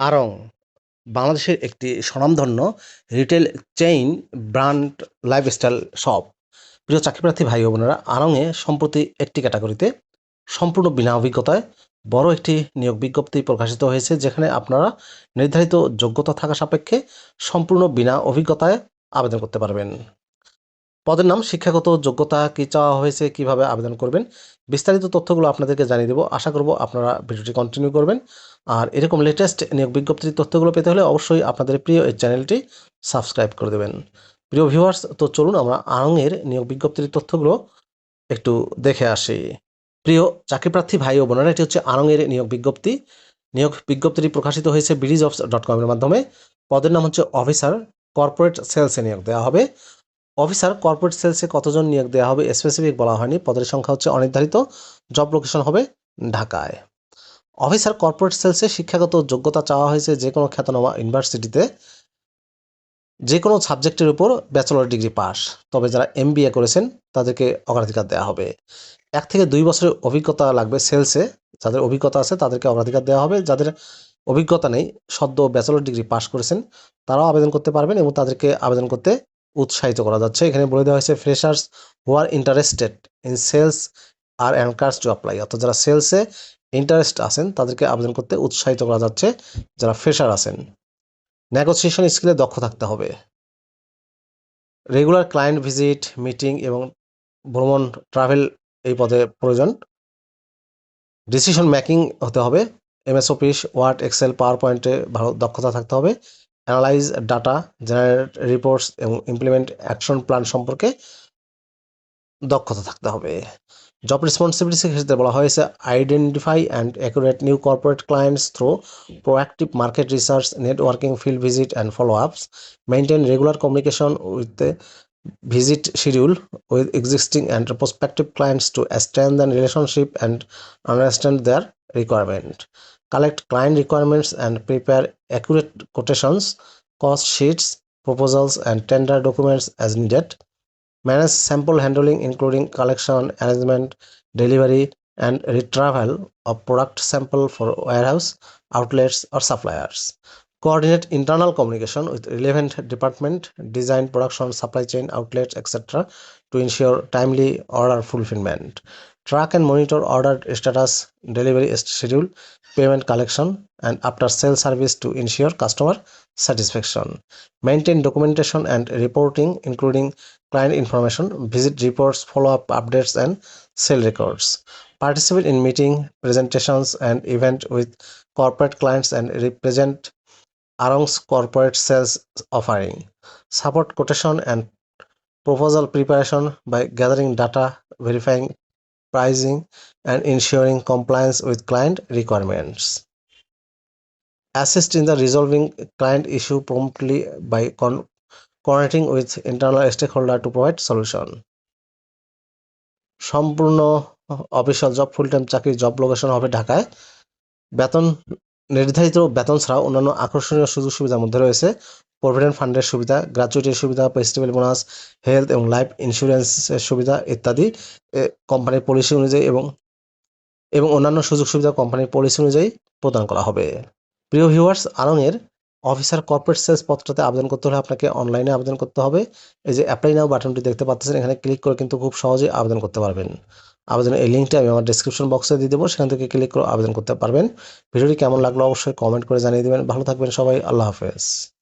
আড়ং বাংলাদেশের একটি স্বনামধন্য retail chain brand lifestyle shop প্রিয় চাকরিপ্রার্থী ভাই বোনেরা আড়ংয়ে সম্প্রতি একটি ক্যাটাগরিতে সম্পূর্ণ বিনা অভিজ্ঞতায় বড় একটি নিয়োগ বিজ্ঞপ্তি প্রকাশিত হয়েছে, যেখানে আপনারা নির্ধারিত যোগ্যতা থাকা সাপেক্ষে সম্পূর্ণ বিনা অভিজ্ঞতায় আবেদন করতে পারবেন। পদের নাম, শিক্ষাগত যোগ্যতা কী চাওয়া হয়েছে, কীভাবে আবেদন করবেন, বিস্তারিত তথ্যগুলো আপনাদেরকে জানিয়ে দেবো। আশা করব আপনারা ভিডিওটি কন্টিনিউ করবেন। আর এরকম লেটেস্ট নিয়োগ বিজ্ঞপ্তির তথ্যগুলো পেতে হলে অবশ্যই আপনাদের প্রিয় এই চ্যানেলটি সাবস্ক্রাইব করে দেবেন। প্রিয় ভিউয়ার্স তো চলুন আমরা আড়ংয়ের নিয়োগ বিজ্ঞপ্তির তথ্যগুলো একটু দেখে আসি। প্রিয় চাকরিপ্রার্থী ভাই ও বোনেরা, এটি হচ্ছে আড়ংয়ের নিয়োগ বিজ্ঞপ্তি। নিয়োগ বিজ্ঞপ্তিটি প্রকাশিত হয়েছে বিডি জবস ডট কমের মাধ্যমে। পদের নাম হচ্ছে অফিসার কর্পোরেট সেলসে নিয়োগ দেওয়া হবে। অফিসার কর্পোরেট সেলসে কতজন নিয়োগ দেওয়া হবে স্পেসিফিক বলা হয়নি। পদের সংখ্যা হচ্ছে অনির্ধারিত। জব লোকেশন হবে ঢাকায়। অফিসার কর্পোরেট সেলসে শিক্ষাগত যোগ্যতা চাওয়া হয়েছে যে কোনো খ্যাতনামা ইউনিভার্সিটিতে যে কোনো সাবজেক্টের উপর ব্যাচেলর ডিগ্রি পাস তবে যারা এম করেছেন, তাদেরকে অগ্রাধিকার দেওয়া হবে। এক থেকে দুই বছরের অভিজ্ঞতা লাগবে সেলসে যাদের অভিজ্ঞতা আছে, তাদেরকে অগ্রাধিকার দেওয়া হবে। যাদের অভিজ্ঞতা নেই, সদ্য ব্যাচেলর ডিগ্রি পাস করেছেন, তারাও আবেদন করতে পারবেন এবং তাদেরকে আবেদন করতে উৎসাহিত করা যাচ্ছে। এখানে বলে দেওয়া হয়েছে freshers who are interested in sales are encouraged to apply অর্থাৎ যারা সেলসে ইন্টারেস্ট আছেন, তাদেরকে আবেদন করতে উৎসাহিত করা যাচ্ছে। যারা ফ্রেশার আছেন নেগোসিয়েশন স্কিলে দক্ষ থাকতে হবে। রেগুলার ক্লায়েন্ট ভিজিট মিটিং এবং ভ্রমণ ট্রাভেল এই পদে প্রয়োজন। ডিসিশন মেকিং হতে হবে। MS Office Word Excel power পয়েন্টে ভালো দক্ষতা থাকতে হবে। অ্যানালাইজ ডাটা জেনারেট রিপোর্টস এবং ইমপ্লিমেন্ট অ্যাকশন প্ল্যান সম্পর্কে দক্ষতা থাকতে হবে। জব রেসপন্সিবিলিটির ক্ষেত্রে বলা হয়েছে identify and accurate new corporate clients through proactive market research networking field visit and follow ups maintain regular communication with the schedule with existing and prospective clients to strengthen relationship and understand their requirement. Collect client requirements and prepare accurate quotations cost sheets proposals and tender documents as needed. Manage sample handling including collection arrangement delivery and retrieval of product sample for warehouse outlets or suppliers coordinate internal communication with relevant department design production supply chain outlets etc to ensure timely order fulfillment. Track and monitor order status delivery schedule payment collection and after sale service to ensure customer satisfaction. Maintain documentation and reporting including client information visit reports follow up updates and sale records. Participate in meeting presentations and event with corporate clients and represent Arong's corporate sales offering. Support quotation and proposal preparation by gathering data, verifying pricing, and ensuring compliance with client requirements. Assist in the resolving client issue promptly by con- coordinating with internal stakeholder to provide solution. সম্পূর্ণ official job full time চাকরির job location হবে ঢাকায় বেতন নির্ধারিত বেতন ছাড়াও অন্যান্য আকর্ষণীয় সুযোগ সুবিধার মধ্যে রয়েছে। প্রভিডেন্ট ফান্ডের সুবিধা গ্র্যাচুইটির সুবিধা ফেস্টিভ্যাল বোনাস হেলথ এবং লাইফ ইন্স্যুরেন্সের সুবিধা ইত্যাদি। কোম্পানির পলিসি অনুযায়ী এবং এবং অন্যান্য সুযোগ সুবিধা কোম্পানির পলিসি অনুযায়ী প্রদান করা হবে। প্রিয় ভিউয়ার্স আরঙের অফিসার কর্পোরেট সেলস পত্রতে আবেদন করতে হলে আপনাকে অনলাইনে আবেদন করতে হবে। এই যে অ্যাপ্লাই নাও বাটনটি দেখতে পাচ্ছেন, এখানে ক্লিক করে কিন্তু খুব সহজেই আবেদন করতে পারবেন। আবেদনের এই লিঙ্কটা আমি আমার ডিসক্রিপশন বক্সে দিয়ে দেবো, সেখান থেকে ক্লিক করে আবেদন করতে পারবেন। ভিডিওটি কেমন লাগল অবশ্যই কমেন্ট করে জানিয়ে দেবেন। ভালো থাকবেন সবাই, আল্লাহ হাফেজ।